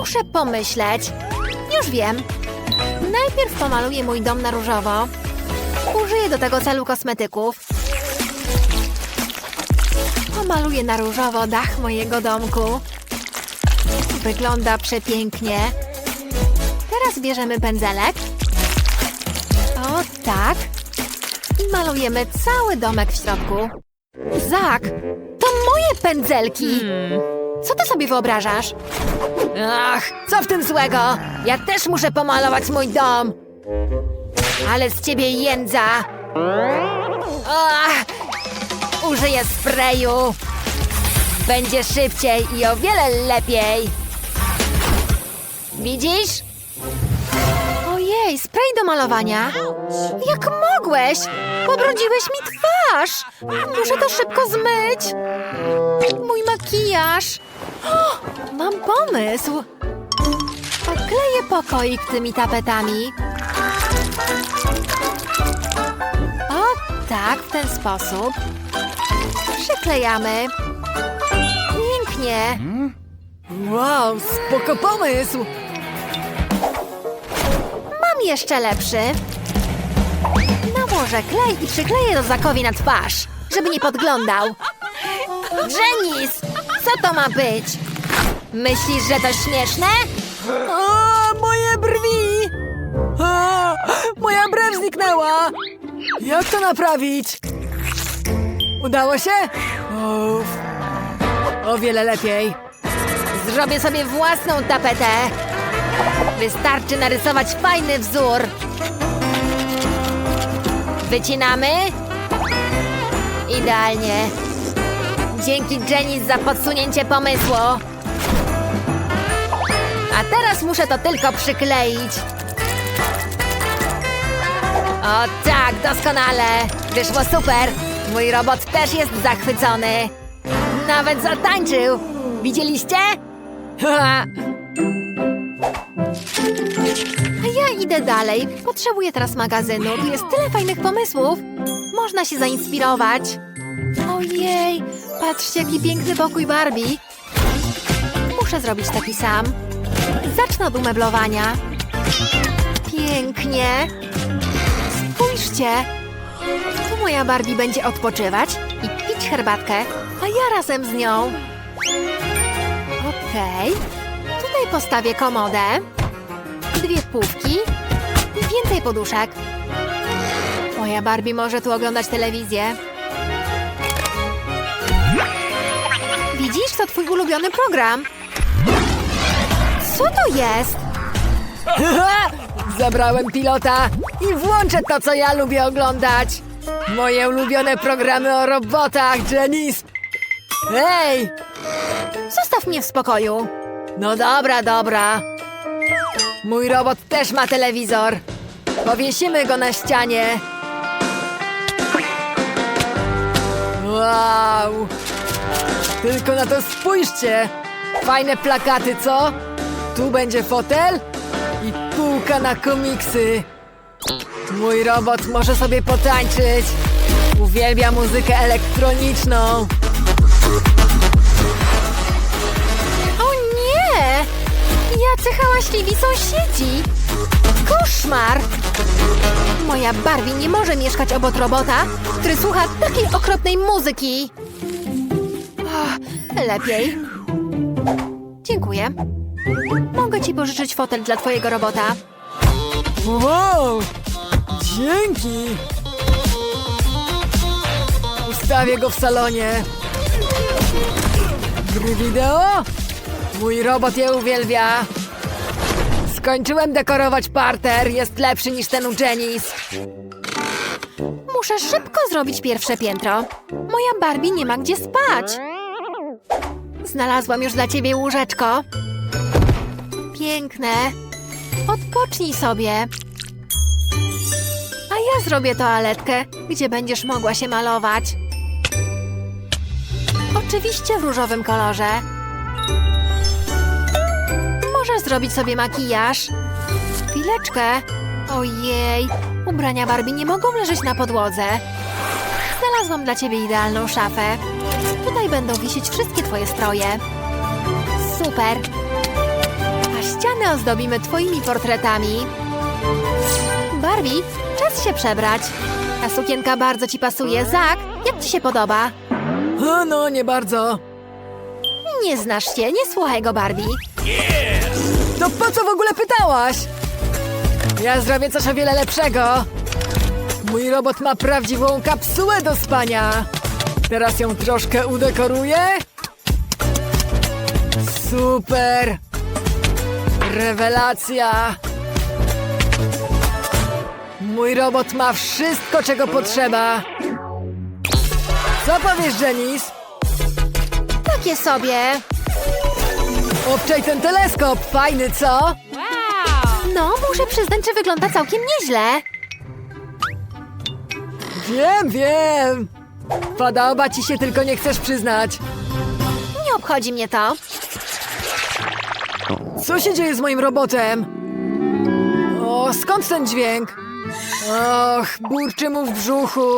Muszę pomyśleć. Już wiem. Najpierw pomaluję mój dom na różowo. Użyję do tego celu kosmetyków. Pomaluję na różowo dach mojego domku. Wygląda przepięknie. Teraz bierzemy pędzelek. O tak. I malujemy cały domek w środku. Zak, to moje pędzelki. Co ty sobie wyobrażasz? Ach, co w tym złego? Ja też muszę pomalować mój dom. Ale z ciebie jędza. Ach, użyję sprayu. Będzie szybciej i o wiele lepiej. Widzisz? Ojej, spray do malowania. Jak mogłeś? Pobrudziłeś mi twarz. Muszę to szybko zmyć. Mój makijaż. Mam pomysł. Okleję pokoik tymi tapetami. O, tak, w ten sposób. Przyklejamy. Pięknie. Wow, spoko pomysł. Jeszcze lepszy. Nałożę klej i przykleję do zakowi na twarz, żeby nie podglądał. Jenis, co to ma być? Myślisz, że to śmieszne? Moje brwi! Moja brew zniknęła! Jak to naprawić? Udało się? Uff. O wiele lepiej. Zrobię sobie własną tapetę. Wystarczy narysować fajny wzór. Wycinamy. Idealnie. Dzięki Jenny za podsunięcie pomysłu. A teraz muszę to tylko przykleić. O tak, doskonale. Wyszło super. Mój robot też jest zachwycony. Nawet zatańczył. Widzieliście? Ha, A ja idę dalej. Potrzebuję teraz magazynu. Tu jest tyle fajnych pomysłów. Można się zainspirować. Ojej, patrzcie, jaki piękny pokój Barbie. Muszę zrobić taki sam. Zacznę od umeblowania. Pięknie. Spójrzcie. Tu moja Barbie będzie odpoczywać i pić herbatkę, a ja razem z nią. Okej. Tutaj postawię komodę dwie półki i więcej poduszek. Moja Barbie może tu oglądać telewizję. Widzisz, to twój ulubiony program. Co to jest? Zabrałem pilota i włączę to, co ja lubię oglądać. Moje ulubione programy o robotach, Janice. Hej! Zostaw mnie w spokoju. No dobra, dobra. Mój robot też ma telewizor. Powiesimy go na ścianie. Wow! Tylko na to spójrzcie! Fajne plakaty, co? Tu będzie fotel i półka na komiksy. Mój robot może sobie potańczyć. Uwielbia muzykę elektroniczną. Jacy hałaśliwi sąsiedzi! Koszmar! Moja Barbie nie może mieszkać obok robota, który słucha takiej okropnej muzyki. Och, lepiej. Dziękuję. Mogę ci pożyczyć fotel dla twojego robota. Wow! Dzięki! Ustawię go w salonie. Gry wideo? Mój robot je uwielbia. Skończyłem dekorować parter. Jest lepszy niż ten u. Muszę szybko zrobić pierwsze piętro. Moja Barbie nie ma gdzie spać. Znalazłam już dla ciebie łóżeczko. Piękne. Odpocznij sobie. A ja zrobię toaletkę, gdzie będziesz mogła się malować. Oczywiście w różowym kolorze. Możesz zrobić sobie makijaż. Chwileczkę. Ojej, ubrania Barbie nie mogą leżeć na podłodze. Znalazłam dla ciebie idealną szafę. Tutaj będą wisieć wszystkie twoje stroje. Super. A Ściany ozdobimy twoimi portretami. Barbie, czas się przebrać. Ta sukienka bardzo ci pasuje. Zak, jak ci się podoba? O, no, nie bardzo. Nie znasz się, nie słuchaj go, Barbie. To po co w ogóle pytałaś? Ja zrobię coś o wiele lepszego. Mój robot ma prawdziwą kapsułę do spania. Teraz ją troszkę udekoruję. Super! Rewelacja! Mój robot ma wszystko, czego potrzeba. Co powiesz, Janice? Takie sobie. Obczaj ten teleskop, fajny, co? No, muszę przyznać, że wygląda całkiem nieźle. Wiem, wiem! Podoba ci się, tylko nie chcesz przyznać. Nie obchodzi mnie to. Co się dzieje z moim robotem? O, skąd ten dźwięk? Och, burczy mu w brzuchu.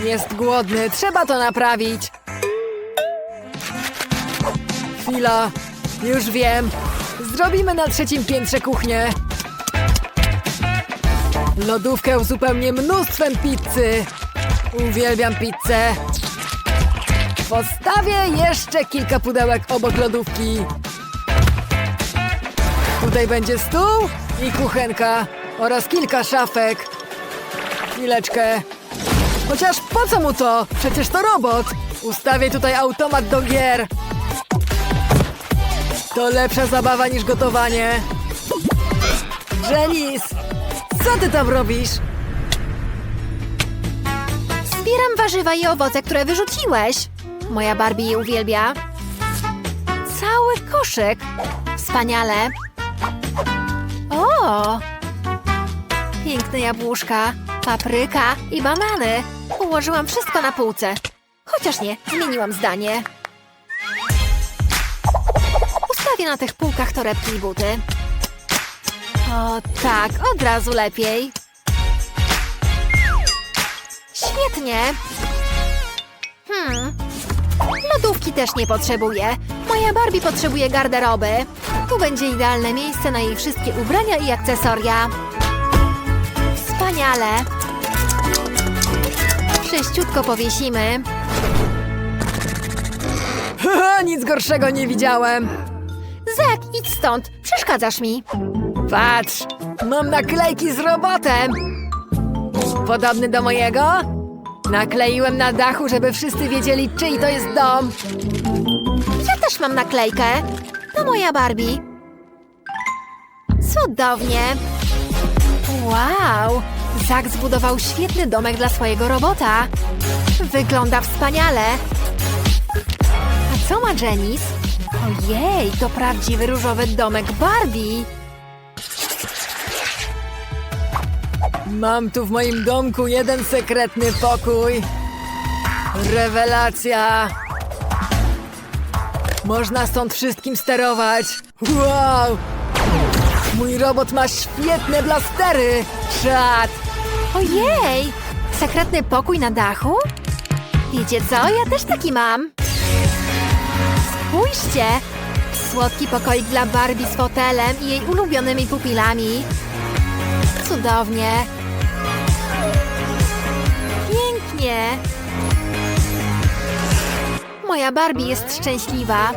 Jest głodny, trzeba to naprawić. Chwila, już wiem. Zrobimy na trzecim piętrze kuchnię. Lodówkę uzupełnię mnóstwem pizzy. Uwielbiam pizzę. Postawię jeszcze kilka pudełek obok lodówki. Tutaj będzie stół i kuchenka oraz kilka szafek. Chwileczkę. Chociaż po co mu to? Przecież to robot. Ustawię tutaj automat do gier. To lepsza zabawa niż gotowanie. Janice, co ty tam robisz? Zbieram warzywa i owoce, które wyrzuciłeś. Moja Barbie je uwielbia. Cały koszyk. Wspaniale. O! Piękne jabłuszka, papryka i banany. Ułożyłam wszystko na półce. Chociaż nie, zmieniłam zdanie. Na tych półkach torebki i buty. O tak, od razu lepiej. Świetnie. Hmm. Lodówki też nie potrzebuję. Moja Barbie potrzebuje garderoby. Tu będzie idealne miejsce na jej wszystkie ubrania i akcesoria. Wspaniale. Sześciutko powiesimy. Nic gorszego nie widziałem. Stąd. Przeszkadzasz mi. Patrz, mam naklejki z robotem. Podobny do mojego? Nakleiłem na dachu, żeby wszyscy wiedzieli, czyj to jest dom. Ja też mam naklejkę. To moja Barbie. Cudownie. Wow! Zak zbudował świetny domek dla swojego robota. Wygląda wspaniale. A co ma Janice? Ojej, to prawdziwy różowy domek Barbie. Mam tu w moim domku jeden sekretny pokój. Rewelacja. Można stąd wszystkim sterować. Wow! Mój robot ma świetne blastery. Czad! Ojej! Sekretny pokój na dachu? Wiecie co? Ja też taki mam. Spójrzcie! Słodki pokoik dla Barbie z fotelem i jej ulubionymi pupilami. Cudownie. Pięknie. Moja Barbie jest szczęśliwa.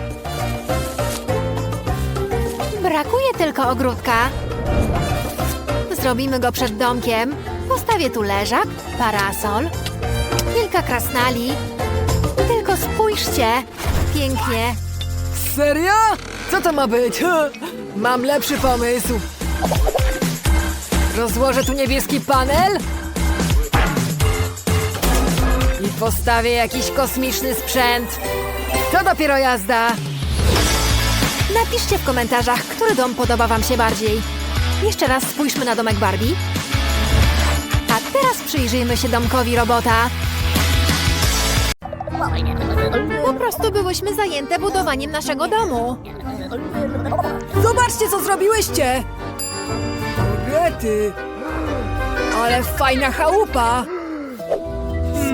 Brakuje tylko ogródka. Zrobimy go przed domkiem. Postawię tu leżak, parasol, kilka krasnali. Tylko spójrzcie. Pięknie. Serio? Co to ma być? Mam lepszy pomysł. Rozłożę tu niebieski panel i postawię jakiś kosmiczny sprzęt. To dopiero jazda. Napiszcie w komentarzach, który dom podoba Wam się bardziej. Jeszcze raz spójrzmy na domek Barbie. A teraz przyjrzyjmy się domkowi robota. Po prostu byłyśmy zajęte budowaniem naszego domu. Zobaczcie, co zrobiłyście! Rety! Ale fajna chałupa!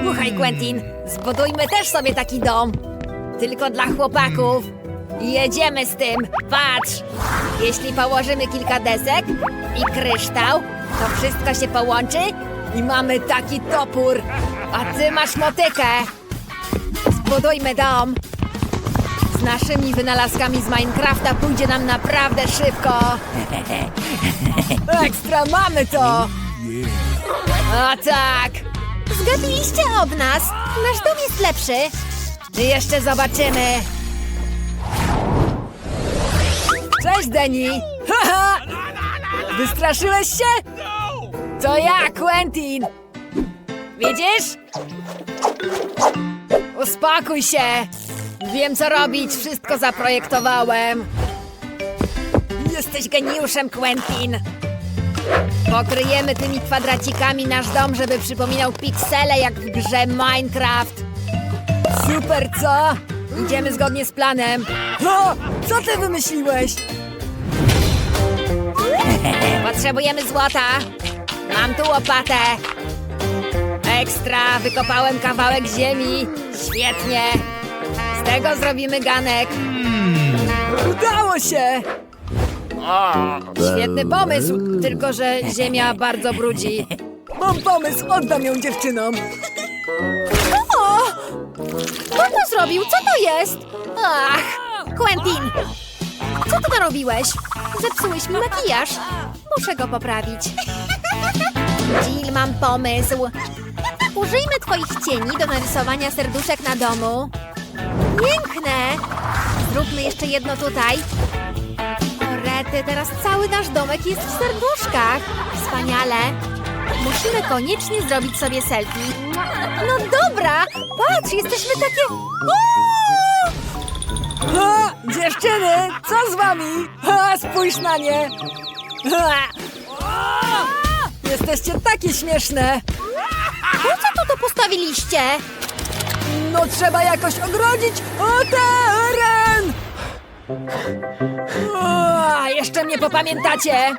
Słuchaj, Quentin, zbudujmy też sobie taki dom. Tylko dla chłopaków. Jedziemy z tym! Patrz! Jeśli położymy kilka desek i kryształ, to wszystko się połączy i mamy taki topór. A ty masz motykę. Zbudujmy dom. Z naszymi wynalazkami z Minecrafta pójdzie nam naprawdę szybko. Ekstra, mamy to! O tak! Zgadliście ob nas. Nasz dom jest lepszy. Jeszcze zobaczymy. Cześć, Deni! Wystraszyłeś się? To ja, Quentin! Widzisz? Uspokój się! Wiem, co robić, wszystko zaprojektowałem. Jesteś geniuszem, Quentin. Pokryjemy tymi kwadracikami nasz dom, żeby przypominał piksele jak w grze Minecraft. Super, co? Idziemy zgodnie z planem. O, co ty wymyśliłeś? Potrzebujemy złota. Mam tu łopatę. Ekstra, wykopałem kawałek ziemi. Świetnie. Z tego zrobimy ganek. Udało się! Świetny pomysł, tylko że ziemia bardzo brudzi. Mam pomysł, oddam ją dziewczynom. O! Kto to zrobił? Co to jest? Ach, Quentin! Co ty narobiłeś? Zepsułeś mi makijaż. Muszę go poprawić. Jill, mam pomysł. Użyjmy twoich cieni do narysowania serduszek na domu. Piękne! Zróbmy jeszcze jedno tutaj. O rety, teraz cały nasz domek jest w serduszkach. Wspaniale. Musimy koniecznie zrobić sobie selfie. No dobra, patrz, jesteśmy takie... O! Dziewczyny, co z wami? Spójrz na nie! Jesteście takie śmieszne! Po co tu to postawiliście? No trzeba jakoś ogrodzić o teren! O, jeszcze mnie popamiętacie!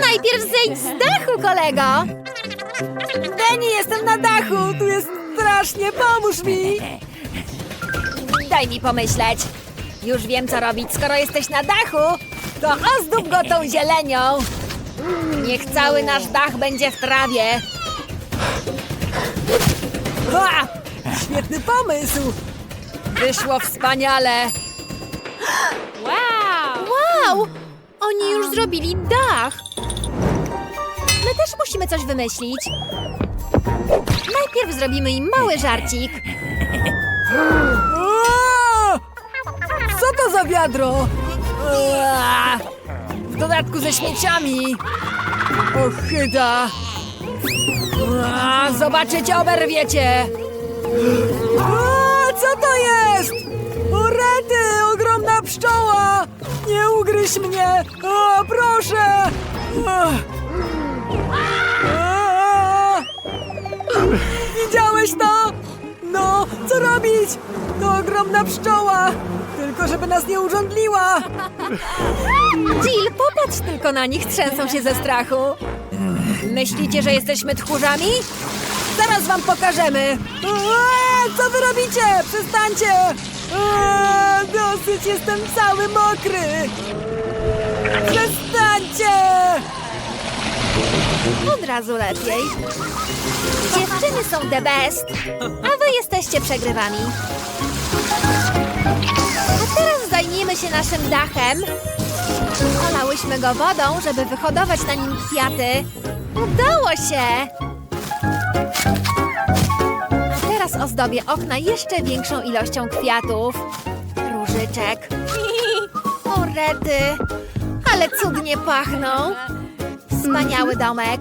Najpierw zejdź z dachu, kolego! Deni, jestem na dachu! Tu jest strasznie, pomóż mi! Daj mi pomyśleć. Już wiem, co robić. Skoro jesteś na dachu, to ozdób go tą zielenią. Niech cały nasz dach będzie w trawie. Ha! Świetny pomysł! Wyszło wspaniale! Wow! Wow! Oni już zrobili dach. My też musimy coś wymyślić. Najpierw zrobimy im mały żarcik. Co to za wiadro? W dodatku ze śmieciami! Ochyda! Zobaczycie, oberwiecie! Ua, Co to jest? O rety, ogromna pszczoła! Nie ugryź mnie! Proszę! Widziałeś to? No, co robić? To ogromna pszczoła! Tylko żeby nas nie urządliła! Jill, popatrz tylko na nich, trzęsą się ze strachu. Myślicie, że jesteśmy tchórzami? Zaraz wam pokażemy! Eee, co wy robicie? Przestańcie! Eee, dosyć, jestem cały mokry! Przestańcie! Od razu lepiej. Dziewczyny są the best, a wy jesteście przegrywami. A teraz zajmiemy się naszym dachem. Olałyśmy go wodą, żeby wyhodować na nim kwiaty. Udało się! A teraz ozdobię okna jeszcze większą ilością kwiatów. Różyczek. O rety, ale cudnie pachną. Wspaniały domek.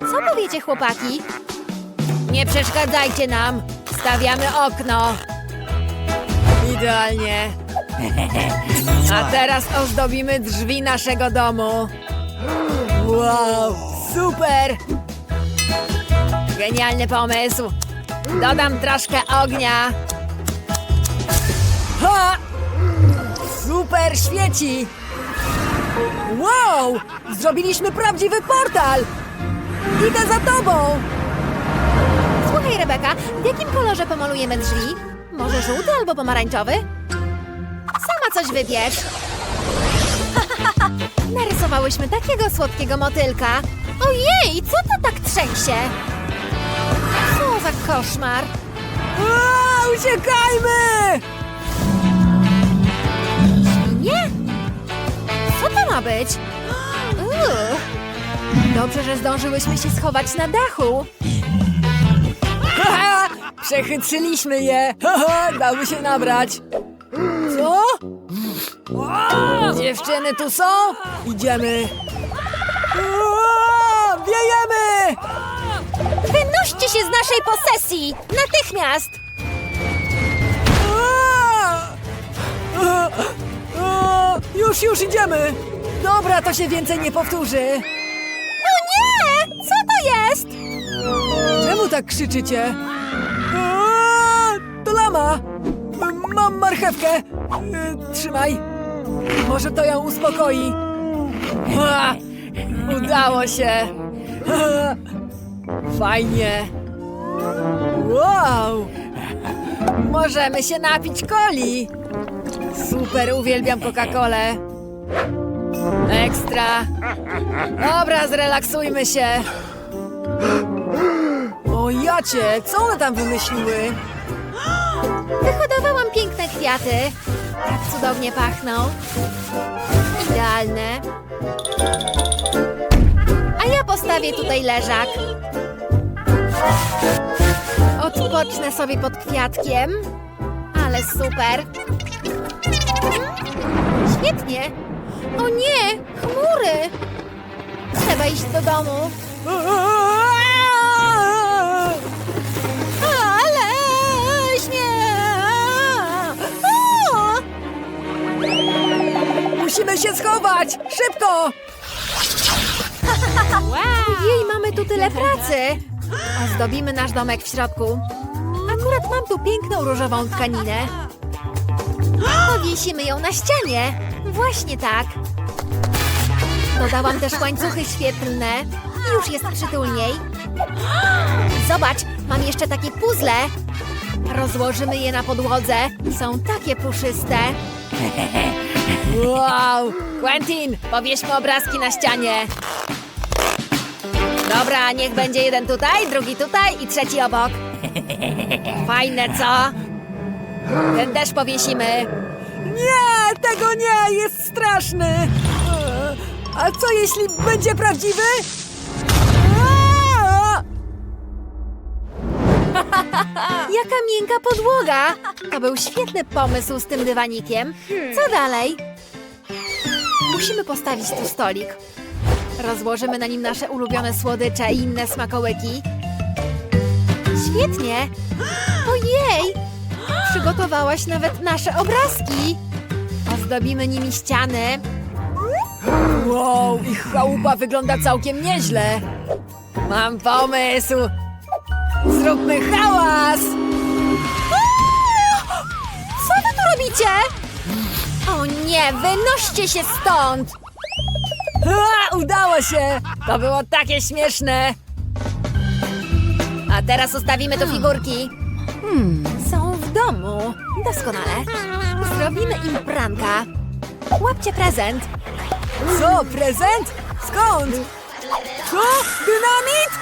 Co powiecie, chłopaki? Nie przeszkadzajcie nam. Stawiamy okno. Idealnie. A teraz ozdobimy drzwi naszego domu. Wow, super! Genialny pomysł. Dodam troszkę ognia. Ha! Super świeci! Wow! Zrobiliśmy prawdziwy portal! Idę za tobą! Słuchaj, Rebeka, w jakim kolorze pomalujemy drzwi? Może żółty albo pomarańczowy? Sama coś wybierz. Narysowałyśmy takiego słodkiego motylka. Ojej, co to tak trzęsie? Co za koszmar. Uciekajmy! Nie? Co to ma być? Uuu. Dobrze, że zdążyłyśmy się schować na dachu. Przechytrzyliśmy je! Dały się nabrać! Co? Dziewczyny tu są? Idziemy! Wiejemy! Wynoście się z naszej posesji! Natychmiast! Już, już idziemy! Dobra, to się więcej nie powtórzy! O nie! Co to jest? Czemu tak krzyczycie? Aaa, marchewkę! E, Trzymaj! Może to ją uspokoi. Ha! Udało się! Ha! Fajnie! Wow! Możemy się napić coli! Super, uwielbiam Coca-Colę! Ekstra! Dobra, zrelaksujmy się! O jacie, co one tam wymyśliły? Wyhodowałam piękne kwiaty. Tak cudownie pachną. Idealne. A ja postawię tutaj leżak. Odpocznę sobie pod kwiatkiem. Ale super. Świetnie. O nie, chmury. Trzeba iść do domu. Musimy się schować! Szybko! Jej, mamy tu tyle pracy! Ozdobimy nasz domek w środku. Akurat mam tu piękną różową tkaninę. Powiesimy ją na ścianie. Właśnie tak. Dodałam też łańcuchy świetlne. Już jest przytulniej. Zobacz, mam jeszcze takie puzzle. Rozłożymy je na podłodze. Są takie puszyste. Wow! Quentin, powieśmy obrazki na ścianie. Dobra, niech będzie jeden tutaj, drugi tutaj i trzeci obok. Fajne, co? Ten też powiesimy. Nie, tego nie, jest straszny! A co jeśli będzie prawdziwy? Jaka miękka podłoga! To był świetny pomysł z tym dywanikiem. Co dalej? Musimy postawić tu stolik. Rozłożymy na nim nasze ulubione słodycze i inne smakołyki. Świetnie! Ojej! Przygotowałaś nawet nasze obrazki. Ozdobimy nimi ściany. Wow, ich chałupa wygląda całkiem nieźle. Mam pomysł. Zróbmy hałas! Robicie? O nie, wynoście się stąd! Udało się! To było takie śmieszne! A teraz ustawimy tu figurki. Są w domu. Doskonale. Zrobimy im pranka. Łapcie prezent. Co, prezent? Skąd? Co? Dynamit?